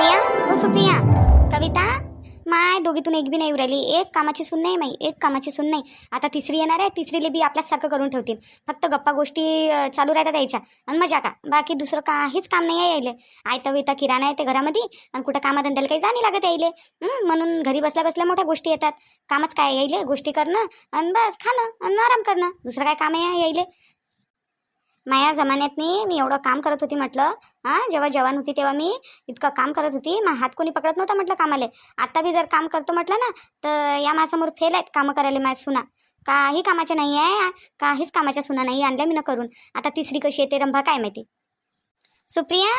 सुप्रिया ओ सुप्रिया। कविता? माय दोघीतून एक बी नाही उरायली एक कामाची सून नाही माई एक कामाची सून नाही. आता तिसरी येणार आहे तिसरीले बी आपल्यासारखं करून ठेवतील. फक्त गप्पा गोष्टी अं, चालू राहतात यायच्या. आणि मजा का? बाकी दुसरं काहीच काम नाही आहे यायले. आयतं विता किराणा आहे ते घरामध्ये आणि कुठं कामाधंद्याला काही जाणी लागत यायले. हं, म्हणून घरी बसल्या बसल्या मोठ्या गोष्टी येतात. कामच काय यायले? गोष्टी करणं आणि बस खाणं आणि आराम करणं. दुसरं काय काम आहे यायले? माया जमान्यातनी मी एवढं काम करत होती म्हटलं. हां जेव्हा जवान होती तेव्हा मी इतकं काम करत होती. मा हात कोणी पकडत नव्हता म्हटलं कामाले. आत्ता बी जर काम करतो म्हटलं ना तर या माझ्यासमोर फेल आहेत कामं करायला माझ्या सुना. काही कामाच्या नाही आहे काहीच कामाच्या सुना नाही आणल्या मी न करून. आता तिसरी कशी येते रंभा काय माहिती? सुप्रिया?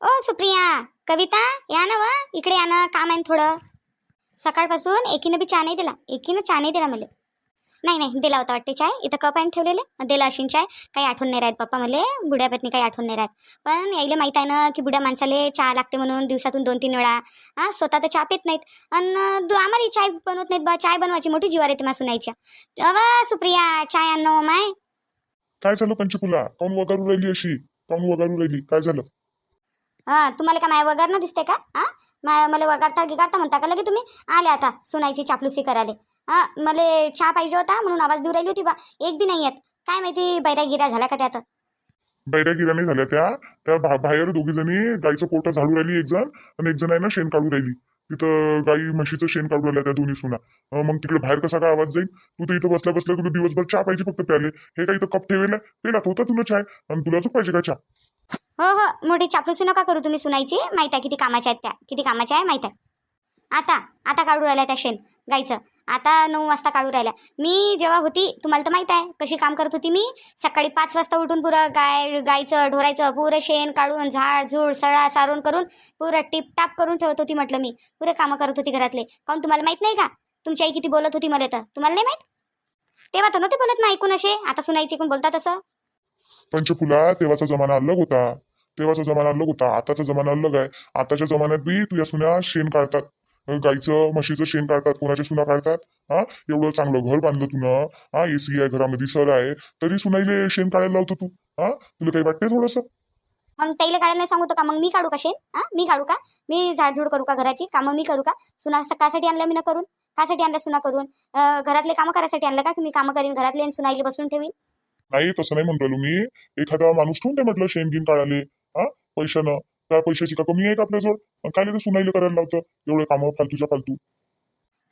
ओ सुप्रिया कविता या ना व इकडे या ना काम आहे ना थोडं. सकाळपासून एकीनं बी चहा नाही दिला. एकीनं चहा नाही दिला मला. नाही नाही दिला होता वाटते चाय. इथं कप आहे ठेवलेले. दिला असेल चाय. काही आठवण नाही राहत पप्पा मला बुड्या पत्नी काही आठवण नाही राहत. पण यायले माहीत आहे ना की बुड्या माणसाले चहा लागते म्हणून दिवसातून दोन तीन वेळा. हां स्वतः तर चहा पित नाहीत. आणि आम्हाला चाय बनवत नाहीत बा. चाय बनवायची मोठी जीवार येते मासून यायच्या अवा सुप्रिया चाय आण ना हो माय. काय झालं पंचकुला काऊन वगारू राहिली अशी? काऊन वगारू राहिली? काय झालं? हां तुम्हाला का माय वगार दिसते का? हां? माय मला वगारता गिगारता म्हणता का लगे तुम्ही? आले आता सुनायची चापलुसी करायला. हां मला चहा पाहिजे होता म्हणून आवाज देऊ राहिली होती बा. एक बी नाही येत. काय माहिती बैरा गिरा झाला का त्यात? बैऱ्या गिऱ्याने झाल्या त्या. त्या बा- बाहेर दोघी जणी गाईचं पोट झाडू राहिली एक जण आणि एक जण आहे ना शेण काढू राहिली. तिथं गाई म्हशीचं शेण काढू राहिल्या त्या दोन्ही सुना. अं, मग तिकडे बाहेर कसा काय आवाज जाईल तू तर इथं बसल्या बसल्या तुला दिवसभर चहा पाहिजे फक्त प्याले. हे काय इथं कप ठेवेल पेला होता तुला चाय आणि तुला अजून पाहिजे का चहा? हो हो. मोठी चापलुसी नका करू तुम्ही सुनायची. माहीत आहे किती कामाच्या आहेत त्या. किती कामाच्या आहे माहीत आहे. आता आता काढू राहिल्या त्या शेण गाईचं. आता नऊ वाजता काढू राहिल्या. मी जेव्हा होती तुम्हाला तर माहीत आहे कशी काम करत होती मी? सकाळी पाच वाजता उठून पुरं गाय गायचं ढोरायचं पुरं शेण काढून झाड झूड सळा सारून करून पुरं टिपटाप करून ठेवत होती म्हटलं मी. पुरे कामं करत होती घरातले. काऊन तुम्हाला माहीत नाही का? तुमची आई किती बोलत होती मला तर. तुम्हाला नाही माहीत? तेव्हा तर नव्हते बोलत ना ऐकून असे. आता सुनायची ऐकून बोलता तसं पंचकुला तेव्हाचा जमाना अलग होता. तेव्हाचा जमाना अलग होता. आताचा जमाना अलग आहे. आताच्या जमान्यात बी तुझ्या सुन्या शेण काढतात. गाईचं म्हशीचं शेण काढतात कोणाच्या सुना काढतात? हा? एवढं चांगलं घर बांधलं तुनं. हा एसी आहे घरामध्ये सर आहे. तरी सुनाईले शेण काढायला लावतो तू. हा? तुला काही वाटते थोडस? मग ताईला काढायला नाही सांगू का? मग मी काढू का शेण? हा? मी काढू का? मी झाडझूड करू का घराची? कामं मी करू का? सुना कासाठी आणलं मी ना करून? कासाठी आणलं सुना करून? घरातले कामं करायसाठी आणलं का? की मी कामं करीन? घरातले सुनाईले बसून ठेवीन? नाही तसं नाही म्हणतो मी. एखादा माणूस ठेवून दे म्हटलं शेण गिन काढाले हा? पैशानं. त्या पैशाची का कमी आहे का आपल्याजवळ? काय नाही सुनाईले करायला लावतं? एवढे कामं फालतूच्या फालतू.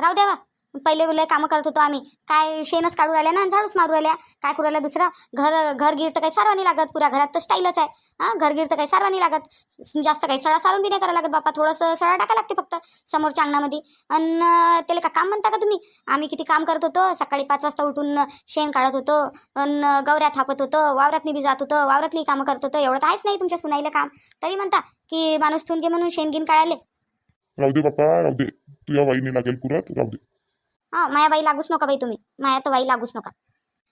राहू द्यावा पहिले बोलले कामं करत होतो आम्ही. काय शेणच काढू राहिल्या ना झाडूच मारू राहिल्या. काय करू राहिल्या दुसरं? घर घर गिर तर काही सारवा लागत. पुऱ्या घरात तर स्टाईलच आहे. हा घर गिर तर काही सारवा लागत. जास्त काही सळा सारून बी नाही करायला लागत बापा. थोडंसं सळा टाका लागते फक्त समोरच्या अंगणामध्ये. आणि त्याला का काम म्हणता का तुम्ही? आम्ही किती काम करत होतो. सकाळी पाच वाजता उठून शेण काढत होतो. आणि गवऱ्या थापत होतो. वावरातने बी जात होतो. वावरातली कामं करत होतो. एवढं तर आहेच नाही तुमच्या सुनाईला काम. तरी म्हणता की माणूस ठेवून घे म्हणून शेण गिन काढायले. राहू दे बाप्पा राहू दे. तुझ्या वाईने लागेल पुरात राहू दे. हा माया बाई लागूच नका बाई तुम्ही. माया तर बाई लागूच नका.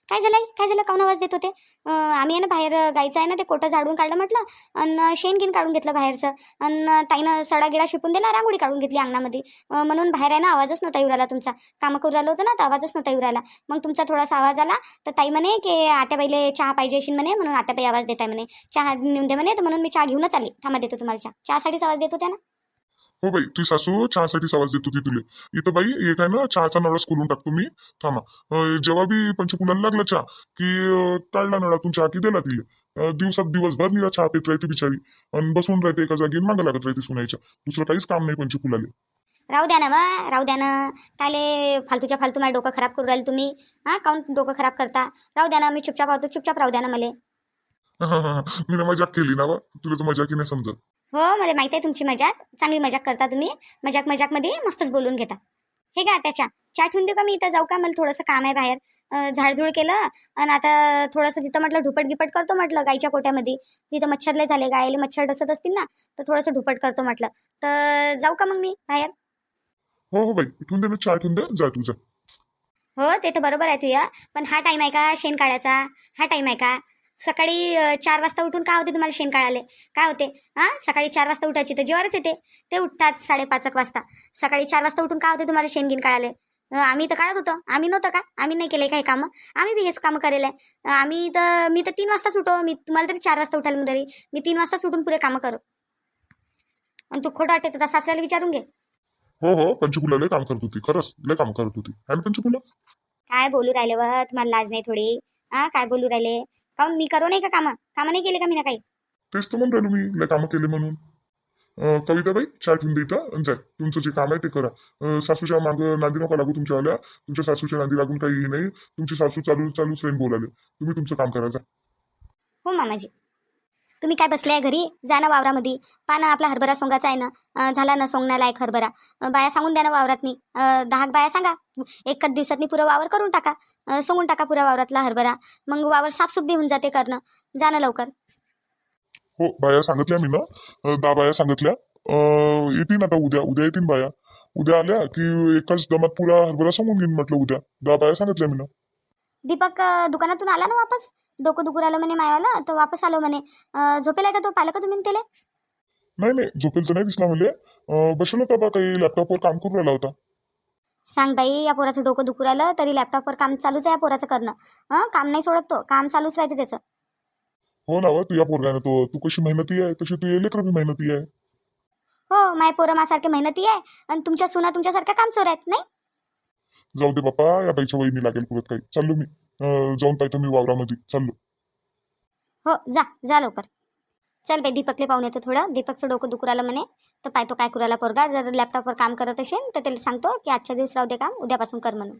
काय झालं काय झालं? काऊन आवाज देत होते? आम्ही आहे ना बाहेर गायचं आहे ना ते कोटं झाडून काढलं म्हटलं? आणि शेण घेण काढून घेतलं बाहेरचं. आणि ताईनं सडा गिडा शिपून दिला रांगोळी काढून घेतली अंगणामध्ये. म्हणून बाहेर आहे ना आवाजच नव्हता येऊ राहिला तुमचा. कामं करू राहिलं होतं ना तर आवाजच नव्हता येऊ राहिला. मग तुमचा थोडासा आवाज आला तर ताई म्हणे की आत्याबाईले चहा पाहिजे अशी म्हणे म्हणून आत्याबाई आवाज देत आहे म्हणे. चहा नेऊन दे म्हणे तर म्हणून मी चहा घेऊनच आली. थांबा देतो तुम्हाला चहा. चहासाठीच आवाज देत होत्या ना? हो बाई ती सासू चहासाठी आवाज देत होती तुले. इथं बाई एक आहे ना चहाचा नळच खोलून टाकतो मी. थांबा. जेव्हा बी पंचकुलाला लागला चहा की काढला नळातून चहा की दिला तिले. दिवसात दिवसभर निरा चहा पित राहते बिचारी. आणि बसून राहते एका जागी मागं लागत राहते सुनायच्या. दुसरं काहीच काम नाही पंचकुलाले. राहू द्या ना मग राहू द्या ना. कायले फालतूच्या फालतू माझं डोकं खराब करू राहिले तुम्ही? हां काऊन डोकं खराब करता? राहू द्या ना मी चुपचाप राहतो. चुपचाप राहू द्या ना मला. मी ना मजाक केली ना बा. तुला तर मजाकी नाही समजत. हो मला माहिती आहे तुमची मजाक. चांगली मजाक करता तुम्ही. मजाक मजाकमध्ये मस्तच बोलून घेता. हे का त्याच्या. चहा ठेवून देऊ का मी इथं? जाऊ का? मला थोडंसं काम आहे बाहेर. झाडझूड केलं आणि आता थोडंसं तिथं म्हटलं ढुपट गिपट करतो म्हटलं गाईच्या कोट्यामध्ये. तिथं मच्छरले झाले गायले मच्छर डसत असतील ना तर थोडंसं ढुपट करतो म्हटलं. तर जाऊ का मग मी बाहेर? हो हो बाई. इथून दे ना चहा ठेवून दे. जा तुझा हो ते तर बरोबर आहे तुया पण हा टाईम आहे का शेण काढायचा हा टाईम आहे का? सकाळी चार वाजता उठून काय होते तुम्हाला शेण काढायला? काय होते? हां? सकाळी चार वाजता उठायची तर जेवारच येते. ते उठतात साडेपाच एक वाजता. सकाळी चार वाजता उठून काय होते तुम्हाला शेण गिन काढायला? अं, आम्ही तर काढत होतो. आम्ही नव्हतं का? आम्ही नाही केले काही कामं. आम्ही बी हेच कामं करेल आहे. आम्ही तर मी तर तीन वाजताच उठो. मी तुम्हाला तरी चार वाजता उठायला म्हणून तरी. मी तीन वाजताच उठून पुरे कामं करू. आणि तू खोटं वाटते तर सासऱ्याला विचारून घे. हो हो. पंचकुला लय काम करत होती. खरंच लय काम करत होती. पंचकुला? काय बोलू राहिले व? तुम्हाला लाज नाही थोडी. हा? काय बोलू राहिले? काऊन मी करू नाही का कामं? कामं नाही केले का मी ना काही? तेच तर म्हणून राहिलो मी लय कामं केले म्हणून. अं, कविताबाई चहा ठेवून देता आणि जाय तुमचं जे काम आहे ते करा. अं, सासूच्या मागं नांदी नका लागू तुमच्या आल्या. तुमच्या सासूच्या नांदी लागून काही हे नाही. तुमची सासू चालू चालूच राहील बोलायला तुम्ही तुमचं काम करा जा. हो मामाजी. तुम्ही काय बसले आहे घरी? जा ना वावरामध्ये. पा ना आपला हरभरा सोंगाचा आहे ना. झाला ना सोंगण्याला एक हरभरा. बाया सांगून द्या ना वावरातनी. अं, दहा बाया सांगा. एकच दिवसातनी पुरं वावर करून टाका. सोंगून टाका पुरा वावरातला हरभरा. मग वावर साफसूफ बी होऊन जाते करणं. जा ना लवकर. हो बाया सांगितल्या मी ना दहा बाया सांगितल्या. येतील आता उद्या. उद्या येतील बाया. उद्या आल्या की एकाच दमात पुरा हरभरा समोर घेईन म्हटलं उद्या. दहा बाया सांगितल्या मी ना दीपक दुकानातून आला ना वापस? डोकं दुखू राहिलं म्हणे मायाला तर वापस आलो म्हणे. झोपेला का तो? पाहिलं का तुम्ही त्याला? नाही नाही झोपेल तर नाही दिसला अं, बसेल होता बा काही लॅपटॉपवर काम करून राहिला होता. सांग बाई या पोराचं डोकं दुखू राहिलं तरी लॅपटॉपवर काम चालूच आहे या पोराचं करणं. हं काम नाही सोडत तो काम चालूच राहते त्याचं. हो ना व तुझ्या पोरगाने तो तू कशी मेहनती आहे तशी तू लेकर बी मेहनती आहे. हो माय पोरं माझ्यासारखे मेहनती आहे आणि तुमच्या सुना तुमच्यासारख्या काम चोर आहेत नाही? जाऊ दे बापा या बाईच्या वहिनी लागेल पुरत काही. चाललो मी. अं, जाऊन पाहतो मी वावरामध्ये. चाललो. हो जा जा लवकर. चल बाई दीपकले पाहून येतो थोडं. दीपकचं डोकं दुखू राहिलं म्हणे. तर पाहतो काय करू पोरगा? जर लॅपटॉपवर काम करत असेल तर त्याला सांगतो की आजच्या दिवस राहू दे काम उद्यापासून कर म्हणून.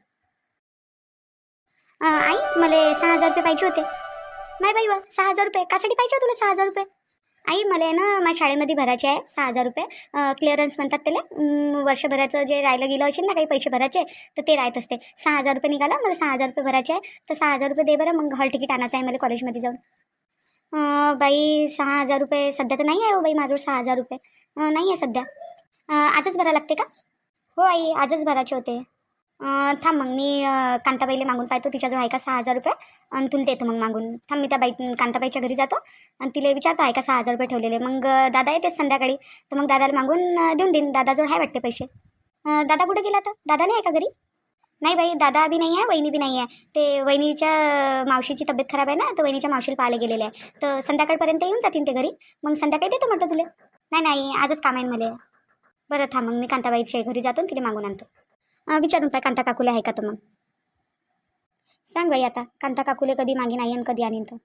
अं, आई मला सहा हजार रुपये पाहिजे होते. नाही बाई वा सहा हजार रुपये. कासाठी पाहिजे तुला सहा हजार रुपये? आई मला आहे ना माझ्या शाळेमध्ये भरायचे आहे सहा हजार रुपये. क्लिअरन्स म्हणतात त्याला. वर्षभराचं जे राहिलं गेलं असेल ना काही पैसे भरायचे तर ते राहत असते. सहा हजार रुपये निघाला मला सहा हजार रुपये भरायचे आहे. तर सहा हजार रुपये दे बरं मग हॉल तिकीट आणायचं आहे मला कॉलेजमध्ये जाऊन. बाई सहा हजार रुपये सध्या तर नाही आहे हो बाई माझं सहा हजार रुपये. नाही आहे सध्या. आजच भरावं लागते का? हो आई आजच भरायचे होते. थांब मग मी कांताबाईला मागून पाहतो तिच्याजवळ आहे का सहा हजार रुपये? आणि तुला देतो मग मागून. थांब मी त्या बाई कांताबाईच्या घरी जातो. आणि तिला विचारतो आहे का सहा हजार रुपये ठेवलेले? मग दादा येतेच संध्याकाळी. तर मग दादाला मागून देऊन देईन. दादाजवळ आहे वाटते पैसे. दादा कुठे गेला तर दादा नाही आहे का घरी? नाही बाई दादा बी नाही आहे वहिनी बी नाही आहे. ते वहिनीच्या मावशीची तब्येत खराब आहे ना तर वहिनीच्या मावशीला पाहायला गेलेले आहे. तर संध्याकाळपर्यंत येऊन जातील ते घरी. मग संध्याकाळी देतो म्हटलं तुला. नाही नाही आजच काम आहे मला बरं थांब मग मी कांताबाईच्या घरी जातो आणि तिला मागून आणतो. विचारून पाय कांता काकुले आहे का तर मग? सांग बाई आता कांता काकुले कधी मागे नाही आणि कधी आणीन तर.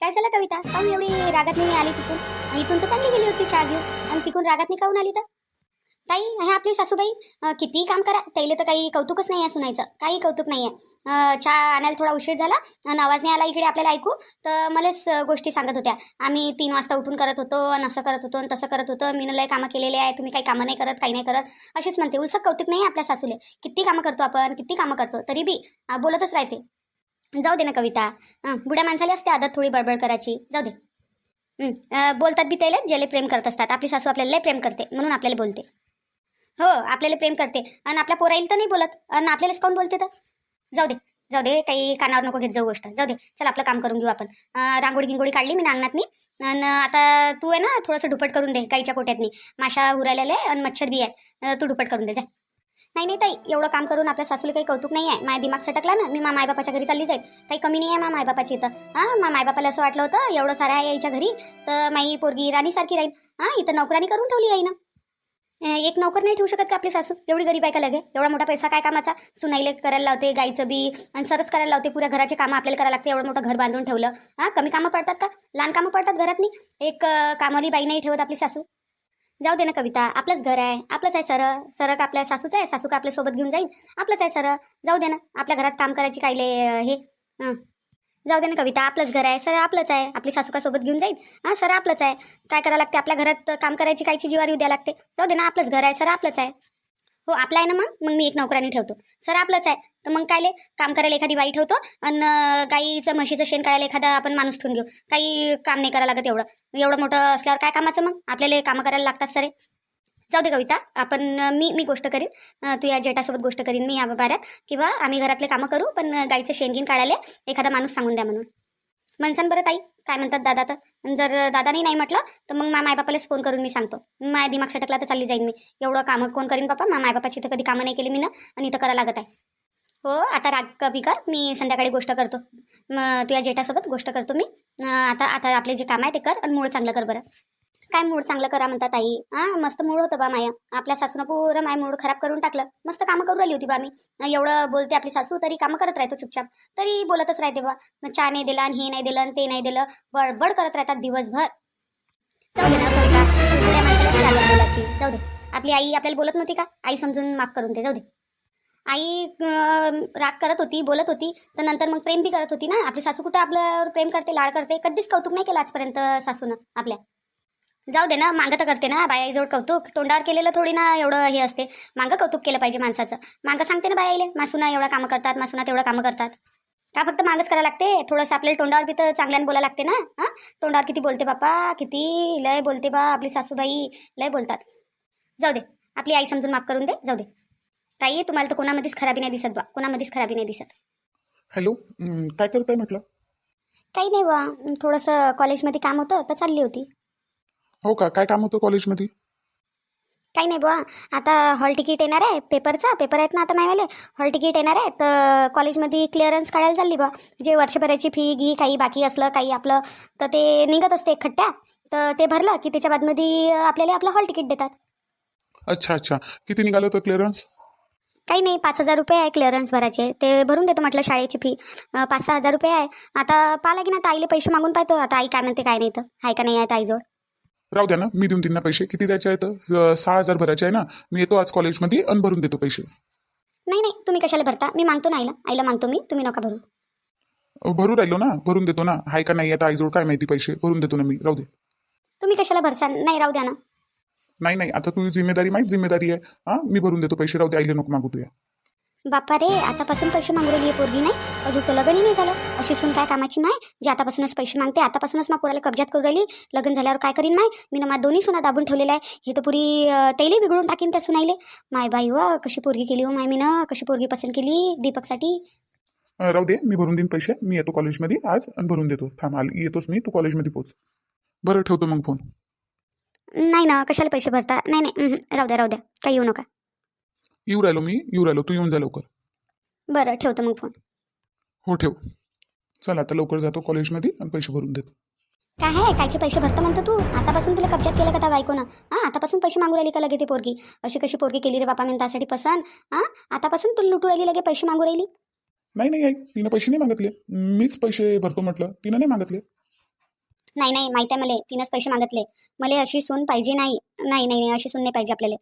काय झालं कविता काऊन एवढी रागात नाही आली तिकून इथून तर चांगली गेली होती चहा घेऊन. आणि तिकून रागात नाही काऊन आली तर? ताई हे आपली सासूबाई. कितीही काम करा. त्याला तर काही कौतुकच नाही आहे सुनायचं. काही कौतुक नाही आहे. चहा आणायला थोडा उशीर झाला. आणि आवाज नाही आला इकडे आपल्याला ऐकू. तर मलाच गोष्टी सांगत होत्या. आम्ही तीन वाजता उठून करत होतो आणि असं करत होतो आणि तसं करत होतो. मी लय कामं केलेले आहे. तुम्ही काही कामं नाही करत काही नाही करत. अशीच म्हणते. उलसं कौतुक नाही आहे आपल्या सासूले. किती कामं करतो आपण किती कामं करतो. तरी बी बोलतच राहते. जाऊ दे ना कविता. बुड्या माणसाला असते आदत थोडी बडबड करायची. जाऊ दे. बोलतात बी त्याला ज्याला प्रेम करत असतात. आपली सासू आपल्याला लय प्रेम करते. म्हणून आपल्याला बोलते. हो आपल्याला प्रेम करते. आणि आपल्या पोराईल तर नाही बोलत. आणि आपल्यालाच काऊन बोलते तर? जाऊ दे जाऊ दे काही कानावर नको घेत जाऊ गोष्ट. जाऊ दे चल आपलं काम करून घेऊ आपण. रांगोळी गिंगोळी काढली मी नांगणातनी आणि आता तू आहे ना थोडंसं धुपट करून दे काहीच्या कोट्यातनी माशा उरायलेले आणि मच्छर बी आहे. तू धुपट करून दे जा. नाही नाही ताई एवढं काम करून आपल्या सासूला काही कौतुक नाही आहे. माझ्या दिमाग सटकला ना मी मा मायबापाच्या घरी चालली जाईल. काही कमी नाही आहे मा मायबापाची इथं. हां मा मायबापाला असं वाटलं होतं एवढं सारं आहे यायच्या घरी तर माई पोरगी राणीसारखी राहील. हां इथं नोकरानी करून ठेवली आहे ना. एक नोकर नाही ठेवू शकत का आपली सासू? एवढी गरीब आहे का लगे? एवढा मोठा पैसा काय कामाचा? सुनाईले करायला लावते गाईचं बी आणि सरच करायला लावते पुऱ्या घराचे कामं आपल्याला करायला लागते एवढं मोठं घर बांधून ठेवलं. हां कमी कामं पडतात का? लहान कामं पडतात घरातनी एक कामाली बाई नाही ठेवत आपली सासू. जाऊ दे ना कविता आपलंच घर आहे आपलंच आहे सर सर का आपल्या सासूचं आहे सासू का आपल्यासोबत घेऊन जाईल आपलंच आहे सर जाऊ दे ना आपल्या घरात काम करायची कायले हे. जाऊ दे ना कविता आपलंच घर आहे सर आपलंच आहे. आपली सासूकासोबत घेऊन जाईल हां सर आपलंच आहे. काय करावं लागते? आपल्या घरात काम करायची कायची जीवारी उद्या लागते. जाऊ दे ना आपलंच घर आहे सर आपलंच आहे. हो आपलं आहे ना मग? मग मी एक नोकरानी ठेवतो. सर आपलंच आहे. तर मग कायले काम करायला एखादी बाई ठेवतो आणि गाईचं म्हशीचं शेण काढायला एखादा आपण माणूस ठेवून घेऊ. काही काम नाही करावं लागत एवढं. एवढं मोठं असल्यावर काय कामाचं मग? आपल्याला कामं करायला लागतात सर जाऊ दे कविता आपण मी मी गोष्ट करीन. तू या जेठासोबत गोष्ट करीन मी या बाऱ्यात किंवा आम्ही घरातले कामं करू पण गाईचं शेणगीन काढायला एखादा माणूस सांगून द्या म्हणून. म्हणसान बरं ताई काय म्हणतात दादा तर. जर दादाने नाही म्हटलं तर मग मा मायबापालाच फोन करून मी सांगतो. माय दिमाग सटकला तर चालली जाईन मी. एवढं कामं कोण करीन बापा? मा मायबापाची तर कधी कामं नाही केली मी ना आणि इथं करा लागत आहे. हो आता राग कमी कर मी संध्याकाळी गोष्ट करतो. मग तुझ्या जेठासोबत गोष्ट करतो मी. आता आता आपले जे काम आहे ते कर आणि मूळ चांगलं कर बरं. काय मूड चांगलं करा म्हणतात आई हा मस्त मूड होतं बा माया. आपल्या सासूनं पुरं माय मूड खराब करून टाकलं. मस्त कामं करू राहिली होती बा मी. एवढं बोलते आपली सासू तरी कामं करत राहतो चुपचाप. तरी बोलतच राहते बा. मग चहा नाही दिला आणि हे नाही दिलं ते नाही दिलं बडबड करत राहतात दिवसभर. जाऊ दे ना कविता बोलायची जाऊ दे. आपली आई आपल्याला बोलत नव्हती का? आई समजून माफ करून दे. जाऊ दे. आई राग करत होती बोलत होती. तर नंतर मग प्रेम बी करत होती ना. आपली सासू कुठं आपल्यावर प्रेम करते लाड करते? कधीच कौतुक नाही केलं आजपर्यंत सासूनं आपल्या. जाऊ दे ना मागं तर करते ना बायाजवळ कौतुक. तोंडावर केलेलं थोडी ना एवढं हे असते. मागं कौतुक केलं पाहिजे माणसाचं. मागं सांगते ना बायाले मासुना एवढं कामं करतात मासुना तेवढं कामं करतात. का फक्त मागच करायला लागते? थोडंसं आपल्याला तोंडावर बी तर चांगल्यानं बोलायला लागते ना? हां? तोंडावर किती बोलते बापा किती? लय बोलते बा आपली सासूबाई. लय बोलतात. जाऊ दे आपली आई समजून माफ करून दे. जाऊ दे. ताई तुम्हाला तर कोणामध्येच खराबी नाही दिसत बा. कोणामध्येच खराबी नाही दिसत. हॅलो काय करताय म्हटलं? काही नाही बा. थोडंसं कॉलेजमध्ये काम होतं तर चालली होती. हो का? काय काम होतं कॉलेजमध्ये? काही नाही बुवा. आता हॉल तिकीट येणार आहे पेपरचा. पेपर आहेत ना आता मायवाले हॉल तिकीट येणार आहे तर कॉलेजमध्ये क्लिअरन्स काढायला चालली बा जे वर्षभराची फी घी काही बाकी असलं काही आपलं तर ते निघत असते खट्ट्या. तर ते भरलं की त्याच्या बादमध्ये आपल्याला आपलं हॉल तिकीट देतात. अच्छा अच्छा. किती निघालं होतं क्लिअरन्स काही नाही पाच हजार रुपये आहे क्लिअरन्स भरायचे. ते भरून देतो म्हटलं शाळेची फी अं, पाच सहा हजार रुपये आहे. आता पाहा की ना आता आईले पैसे मागून पाहतो. आता आई काय म्हणते काय नाही तर. आहे का नाही आहे आईजवळ राहू द्या ना मी देऊन त्यांना पैसे. किती द्यायचे आहेत? सहा हजार भरायचे आहे ना. मी येतो आज कॉलेजमध्ये आणि भरून देतो पैसे. नाही नाही तुम्ही कशाला भरता? मी मागतो ना आईला. आईला मागतो मी. तुम्ही नका भरू. भरू राहिलो ना. भरून देतो ना. हाय का नाही आता आईजवळ काय माहिती पैसे? भरून देतो ना मी. राहू दे. तुम्ही कशाला भरसा नाही राहू द्या ना. नाही नाही. आता तुझी जिम्मेदारी माहीत जिम्मेदारी आहे. हां? मी भरून देतो पैसे. राहू दे आईला नको मागू तुया बापा रे आतापासून पैसे मागू राहिली आहे पोरगी नाही? अजून तर लग्नही नाही झालं अशी सून काय कामाची माय जे आतापासूनच पैसे मागते आतापासूनच मग पोराला कब्जात करू राहिली. लग्न झाल्यावर काय करीन माय? मी ना माझ्या दोन्ही सुना दाबून ठेवलेल्या आहे. हे तर पुरी अं, तैली बिघडून टाकीन त्या सुनाईले. माय बाई व कशी पोरगी केली हो माय मी ना कशी पोरगी पसंत केली दीपकसाठी? अं, राहू दे मी भरून देईन पैसे. मी येतो कॉलेजमध्ये आज आणि भरून देतो. थांब आल येतोच मी. तू कॉलेजमध्ये पोच. बरं ठेवतो मग फोन. नाही ना कशाला पैसे भरता? नाही नाही राहू द्या राहू द्या. काही येऊ नका. येऊ राहिलो मी येऊ राहिलो. तू येऊन जा लवकर. बरं ठेवतो मग फोन हो ठेव. चल आता लवकर जातो कॉलेजमध्ये आणि पैसे भरून देतो. काय आहे कायचे पैसे भरतं म्हणतो तू? आतापासून तुला कब्जात केलं का त्या बायकोनं? हां आतापासून पैसे मागू राहिली का लगे ती पोरगी? अशी कशी पोरगी केली रे बापा मी त्यासाठी पसंत? हां आतापासून तुला लुटू राहिली लगे पैसे मागू राहिली? नाही नाही आई तिनं पैसे नाही मागितले. मीच पैसे भरतो म्हटलं. तिनं नाही मागितले. नाही नाही माहिती आहे मला. तिनंच पैसे मागितले. मला अशी सून पाहिजे नाही. नाही नाही नाही, अशी सून नाही पाहिजे आपल्याला.